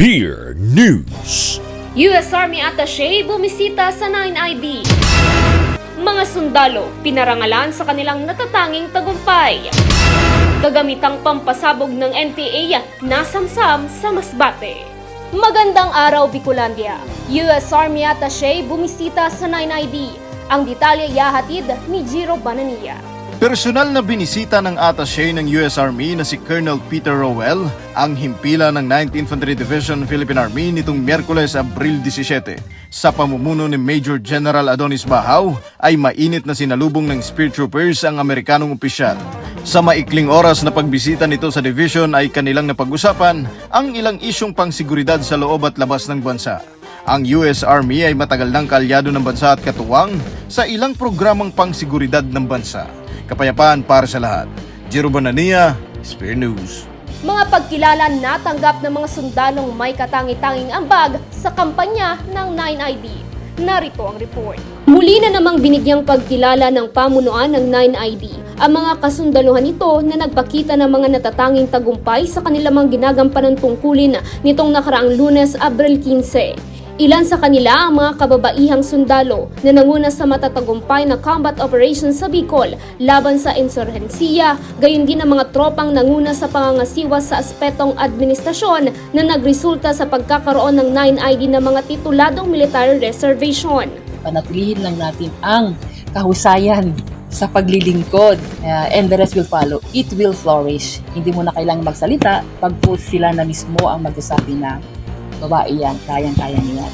Spear News. U.S. Army Attaché bumisita sa 9ID. Mga sundalo pinarangalan sa kanilang natatanging tagumpay. Kagamitang pampasabog ng NPA nasamsam sa Masbate. Magandang araw, Bicolandia. U.S. Army Attaché bumisita sa 9ID. Ang detalye yahatid ni Jiro Banania. Personal na binisita ng attaché ng US Army na si Colonel Peter Rowell ang himpila ng 9th Infantry Division Philippine Army nitong Miyerkules, Abril 17. Sa pamumuno ni Major General Adonis Bahaw ay mainit na sinalubong ng Spear Troopers ang Amerikanong opisyal. Sa maikling oras na pagbisita nito sa division ay kanilang napag-usapan ang ilang isyong pangsiguridad sa loob at labas ng bansa. Ang US Army ay matagal ng kaalyado ng bansa at katuwang sa ilang programang pangsiguridad ng bansa. Kapayapaan para sa lahat. Jiro Banania, Spear News. Mga pagkilala natanggap ng mga sundalong may katangi-tanging ambag sa kampanya ng 9ID. Narito ang report. Muli na namang binigyang pagkilala ng pamunuan ng 9ID ang mga kasundaluhan nito na nagpakita ng mga natatanging tagumpay sa kanilang mga ginagampanan tungkulin nitong nakaraang lunes, Abril 15. Ilan sa kanila ang mga kababaihang sundalo na nanguna sa matatagumpay na combat operations sa Bicol laban sa insurhensiya, gayon din ang mga tropang nanguna sa pangangasiwa sa aspetong administrasyon na nagresulta sa pagkakaroon ng 9ID ng mga tituladong military reservation. panatilihin lang natin ang kahusayan sa paglilingkod uh, and the rest will follow. It will flourish. Hindi mo na kailangang magsalita pag po sila na mismo ang magsasabi na babae yan, kayang-kaya niya.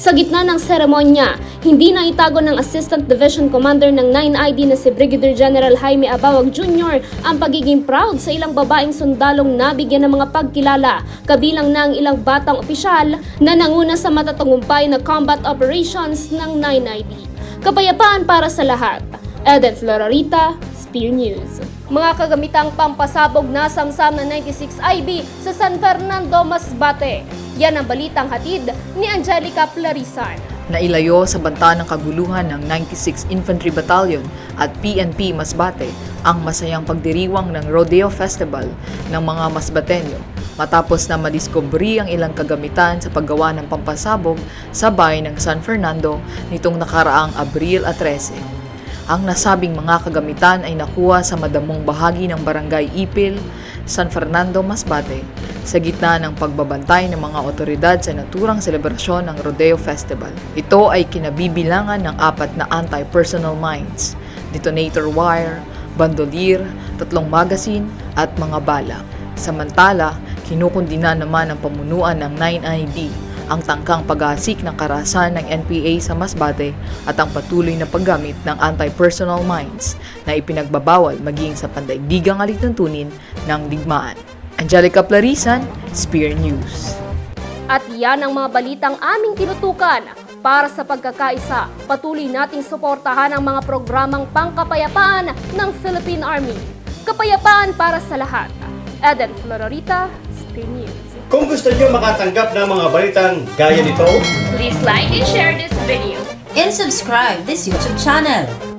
Sa gitna ng seremonya, hindi na itago ng Assistant Division Commander ng 9ID na si Brigadier General Jaime Abawag Jr. ang pagiging proud sa ilang babaeng sundalong nabigyan ng mga pagkilala, kabilang na ang ilang batang opisyal na nanguna sa matatagumpay na combat operations ng 9ID. Kapayapaan para sa lahat. Eden Florarita, Spear News. Mga kagamitang pampasabog na samsam na 96IB sa San Fernando, Masbate. Yan ang balitang hatid ni Angelica Plarisan. Nailayo sa banta ng kaguluhan ng 96 Infantry Battalion at PNP Masbate ang masayang pagdiriwang ng Rodeo Festival ng mga Masbateño matapos na madiskobri ang ilang kagamitan sa paggawa ng pampasabog sa bayan ng San Fernando nitong nakaraang Abril at 13. Ang nasabing mga kagamitan ay nakuha sa madamong bahagi ng Barangay Ipil, San Fernando, Masbate, sa gitna ng pagbabantay ng mga otoridad sa naturang selebrasyon ng Rodeo Festival. Ito ay kinabibilangan ng apat na anti-personal mines, detonator wire, bandolier, tatlong magasin at mga bala. Samantala, kinukundina naman ng pamunuan ng 9ID ang tangkang pag-aasik ng karahasan ng NPA sa Masbate at ang patuloy na paggamit ng anti-personal mines na ipinagbabawal maging sa pandaigdigang alituntunin ng digmaan. Angelica Plarisan, Spear News. At yan ang mga balitang aming tinutukan. Para sa pagkakaisa, patuloy nating suportahan ang mga programang pangkapayapaan ng Philippine Army. Kapayapaan para sa lahat. Eden Flororita, Spear News. Kung gusto niyo makatanggap ng mga balitang gaya nito, Please like and share this video. and subscribe this YouTube channel.